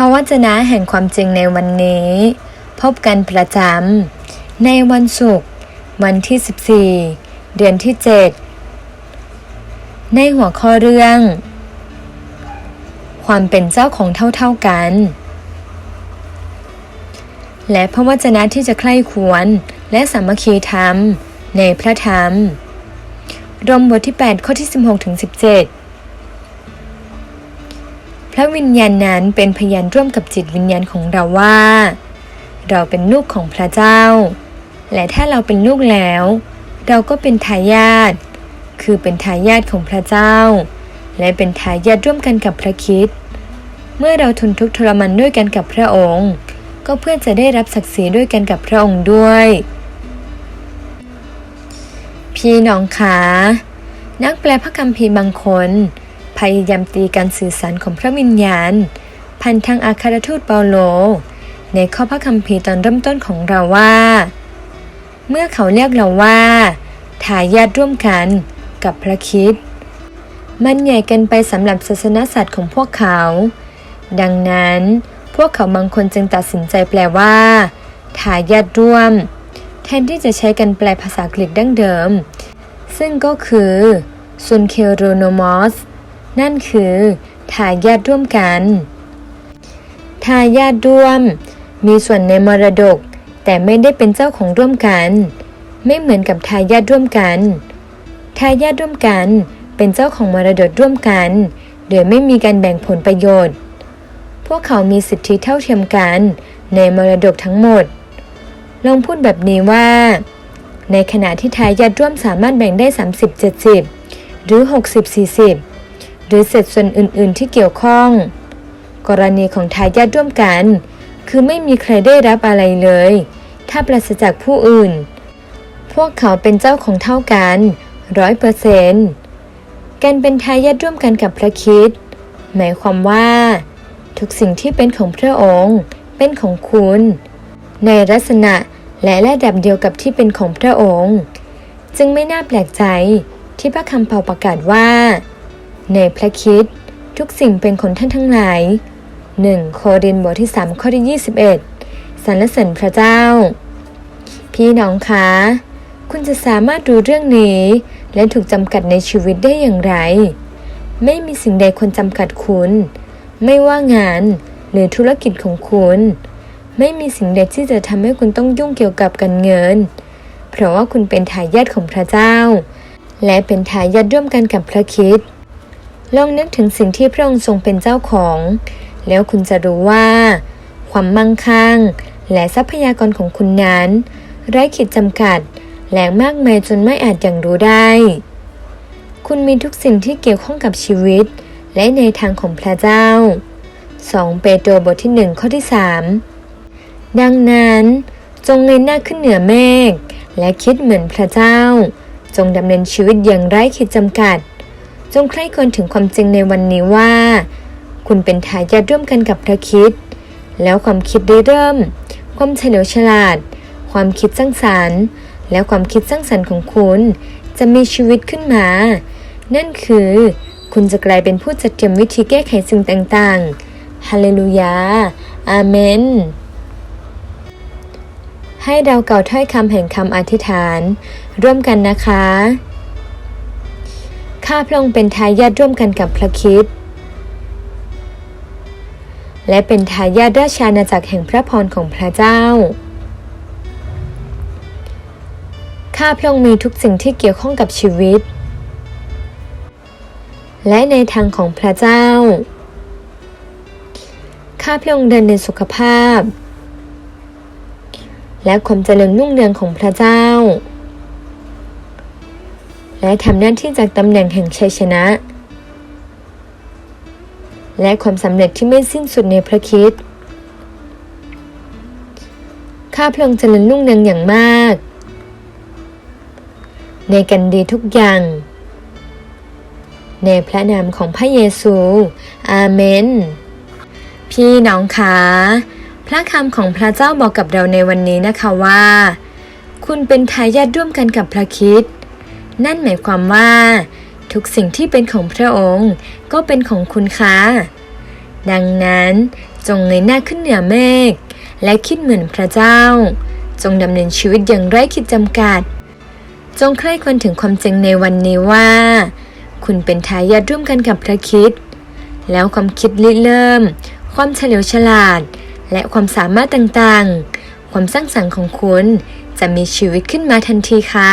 ระวจนะแห่งความจริงในวันนี้ พบกันประจำ ในวันศุกร์วันที่ 14 เดือนที่ 7 ในหัวข้อเรื่อง ความเป็นเจ้าของเท่าๆกัน และพระวจนะที่จะใคร่ควรและสามัคคีธรรมในพระธรรมรมบทที่ 8 ข้อที่ 16ถึง17 พระวิญญาณนั้นเป็นพยานร่วมกับจิตวิญญาณของเราว่า เราเป็นลูกของพระเจ้า และถ้าเราเป็นลูกแล้ว เราก็เป็นทายาทคือเป็นทายาทของพระเจ้า และเป็นทายาทร่วมกันกับพระคิดเมื่อเราทนทุกข์ทรมานด้วยกันกับพระองค์ ก็เพื่อจะได้รับศักดิ์ศรีด้วยกันกับพระองค์ด้วย พี่น้องขานักแปลพระคัมภีร์บางคน พยายามตีการสื่อสารของพระวิญญาณพันทางอาคารทูตเปาโล ในข้อพระคัมภีร์ตอนเริ่มต้นของเราว่า เมื่อเขาเรียกเราว่าทายาทร่วมกันกับพระคิดมันใหญ่เกินไปสำหรับศาสนศาสตร์ของพวกเขา ดังนั้นพวกเขาบางคนจึงตัดสินใจแปลว่าทายาทร่วม แทนที่จะใช้กันแปลภาษากรีกดั้งเดิม ซึ่งก็คือซุนเคโรโนมอส นั่นคือทายาทร่วมกัน ทายาทร่วม มีส่วนในมรดก แต่ไม่ได้เป็นเจ้าของร่วมกัน ไม่เหมือนกับทายาทร่วมกัน ทายาทร่วมกันเป็นเจ้าของมรดกร่วมกัน โดยไม่มีการแบ่งผลประโยชน์ พวกเขามีสิทธิเท่าเทียมกันในมรดกทั้งหมด ลองพูดแบบนี้ว่า ในขณะที่ทายาทร่วมสามารถแบ่งได้ 30-70 หรือ 60-40 หรือเศษส่วนอื่น ๆ ที่เกี่ยวข้อง กรณีของทายาทร่วมกัน คือไม่มีใครได้รับอะไรเลย ถ้าปราศจากผู้อื่น พวกเขาเป็นเจ้าของเท่ากันร้อยเปอร์เซนต์การเป็นทายาทร่วมกันกับพระคิดหมายความว่า ทุกสิ่งที่เป็นของพระองค์ เป็นของคุณ ในลักษณะและระดับเดียวกับที่เป็นของพระองค์ จึงไม่น่าแปลกใจที่พระคำเผาประกาศว่า ในพระคิดทุกสิ่งเป็นของท่านทั้งหลาย 1 โครินบทที่ 3 ข้อที่ 21สรรเสริญพระเจ้า พี่น้องคะ คุณจะสามารถรู้เรื่องนี้ และถูกจำกัดในชีวิตได้อย่างไร ไม่มีสิ่งใดควรจำกัดคุณ ไม่ว่างานหรือธุรกิจของคุณ ไม่มีสิ่งใดที่จะทำให้คุณต้องยุ่งเกี่ยวกับการเงิน เพราะว่าคุณเป็นทายาทของพระเจ้า และเป็นทายาทร่วมกันกับพระคิด ลองนึกถึงสิ่งที่พระองค์ทรงเป็นเจ้าของ แล้วคุณจะรู้ว่า ความมั่งคั่ง และทรัพยากรของคุณนั้น ไร้ขีดจำกัดแหละมากมายจนไม่อาจอย่างรู้ได้ คุณมีทุกสิ่งที่เกี่ยวข้องกับชีวิต และในทางของพระเจ้า 2 เปโตรบทที่ 1 ข้อที่ 3 ดังนั้นจงเงยหน้าขึ้นเหนือเมฆและคิดเหมือนพระเจ้า จงดำเนินชีวิตอย่างไร้ขีดจำกัด จงใคร่ควรถึงความจริงในวันนี้ว่า คุณเป็นทายาทร่วมกันกับพระคิด แล้วความคิดได้เริ่ม ความเฉลียวฉลาด ความคิดสร้างสรรค์ แล้วความคิดสร้างสรรค์ของคุณ จะมีชีวิตขึ้นมา นั่นคือ คุณจะกลายเป็นผู้จัดเตรียมวิธีแก้ไขสิ่งต่างๆ ฮาเลลูยา อาเมนให้เราเก่าถ้อยคำแห่งคำอธิษฐาน ร่วมกันนะคะ ข้าพระองค์เป็นทายาทร่วมกันกับพระคิดและเป็นทายาทราชาณาจักรแห่งพระพรของพระเจ้า ข้าพระองค์มีทุกสิ่งที่เกี่ยวข้องกับชีวิต และในทางของพระเจ้า ข้าพระองค์เดินในสุขภาพ และความเจริญรุ่งเรืองของพระเจ้า และทำหน้าที่จากตำแหน่งแห่งชัยชนะ และความสำเร็จที่ไม่สิ้นสุดในพระคิดข้าพระองค์เจริญรุ่งเรืองอย่างมาก ในกันดีทุกอย่าง ในพระนามของพระเยซู อาเมน พี่น้องคะพระคำของพระเจ้าบอกกับเราในวันนี้นะคะว่า คุณเป็นทายาทร่วมกันกับพระคิด นั่นหมายความว่า ทุกสิ่งที่เป็นของพระองค์ก็เป็นของคุณคะดังนั้นจงเงยหน้าขึ้นเหนือเมฆและคิดเหมือนพระเจ้า จงดำเนินชีวิตอย่างไร้ขีดจำกัด จงใคร่ควรถึงความจริงในวันนี้ว่า คุณเป็นทายาทร่วมกันกับพระคิด แล้วความคิดริเริ่ม ความเฉลียวฉลาด และความสามารถต่างๆ ความสร้างสรรค์ของคุณจะมีชีวิตขึ้นมาทันทีค่ะ